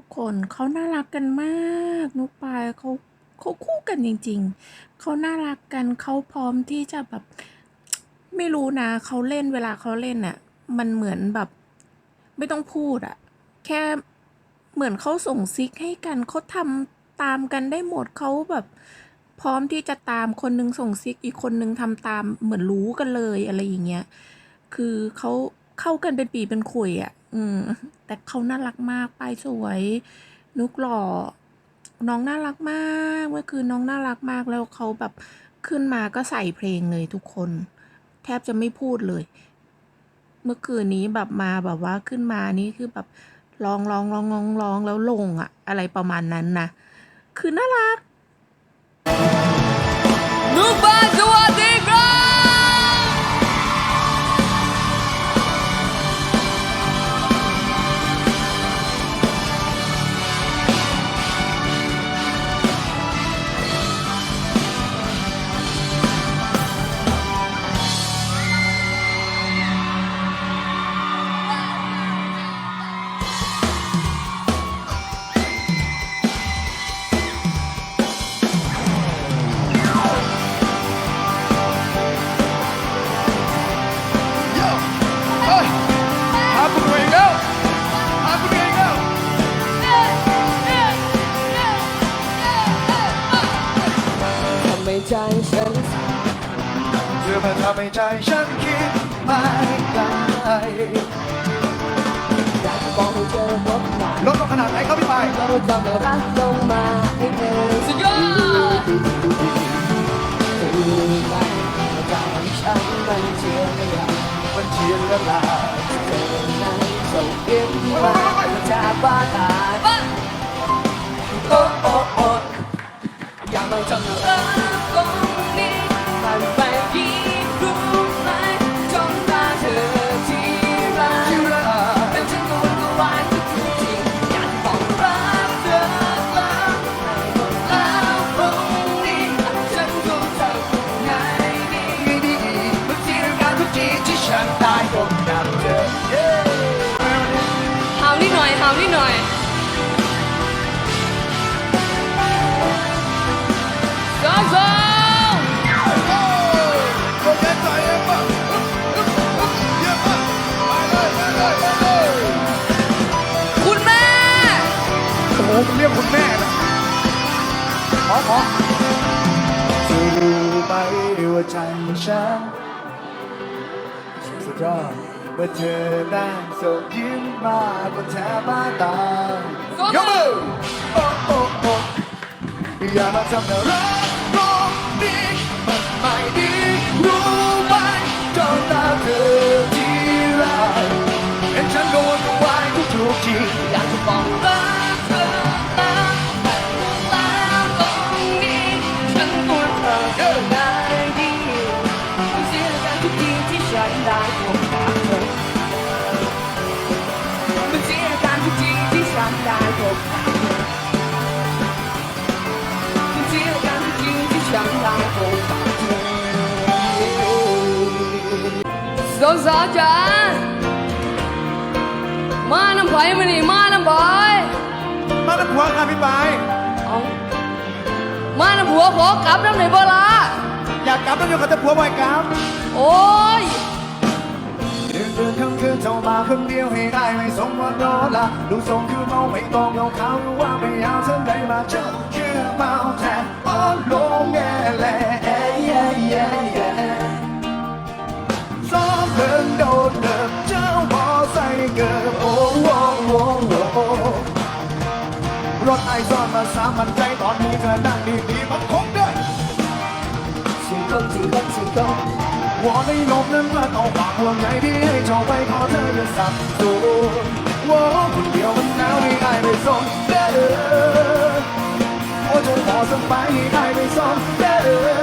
ทุกคนเขาน่ารักกันมากนุกปายเขาเขาคู่กันจริง ๆ เขาน่ารักกันเขาพร้อมที่จะแบบ ไม่รู้นะเขาเล่นเวลาเขาเล่นน่ะ มันเหมือนแบบ ไม่ต้องพูดอะแค่เหมือนเขาส่งซิกให้กันเขาทำตามกันได้หมดเขาแบบ พร้อมที่จะตามคนนึงส่งซิกอีกคนนึงทำตามเหมือนรู้กันเลยอะไรอย่างเงี้ยคือเขาเข้ากันเป็นปีเป็นขุยอะ่ะ อืมแต่เขาน่ารักมากไปสวย นุกหล่อ น้องน่ารักมากเมื่อคืนน้องน่ารักมากแล้วเขาแบบขึ้นมาก็ใส่เพลงเลยทุกคน แทบจะไม่พูดเลย เมื่อคืนนี้แบบมาแบบว่าขึ้นมานี่คือแบบร้องร้องร้องร้องร้องแล้วลงอะอะไรประมาณนั้นนะคือน่ารักนุกบายสวัส คุณตัวเองแล้วหาคุณตัวเองแล้วทำใจฉันเธอมาทำให้ใจฉันคิดไม่ไกลอยากบอกให้เธอพบหน้าลดลงขนาดไหนครับพี่ปายเราจะไม่รักลงมาให้เธอสุดยอดรู้ไหมว่าใจฉันมันเชื่อไม่ได้มันเชียนละลาย จ หเรียกคุณแม่นะขอขอจะรู้ไหมว่าใจฉันสุดยอดเมื่อเธอนั่งส่งยิ้มมาบนแทบบ้านตายยกมือโอ้โอ้โอ้อย่ามาทำน่ารักตร สาวสาวจ๋ามาน้ำไผ่มานี่มาน้ำไผ่มาเป็นผัวค่ะพี่ปายเอามาน้ำผัวขอกลับน้ำไหนบ่ละอยากกลับแล้วอยู่กับแต่ผัวบ่อยกลับโอ้ยเดือนเดือนคำคืนเจ้ามาคนเดียวให้ได้ไม่สมวันรอละดูทรงคือเมาไม่ต้องเอาข่าวว่าไม่เอาเธอได้มาเจอคือเมาแทนอ่อนลงแง่แหล่ ถไอซ่อนมาสามมันใจตอนนี้เธอนั่งดีๆมันคงได้สิงคงสิงคงสิงคงวอนให้ลมนั้นมาเอาฝากห่วงใยที่ให้เจ้าไปขอเธออย่าสับสนว่าคนเดียวมันหนาวให้อายไปส่งเด้อโอ้จงขอสบายให้อายไปส่งเด้อ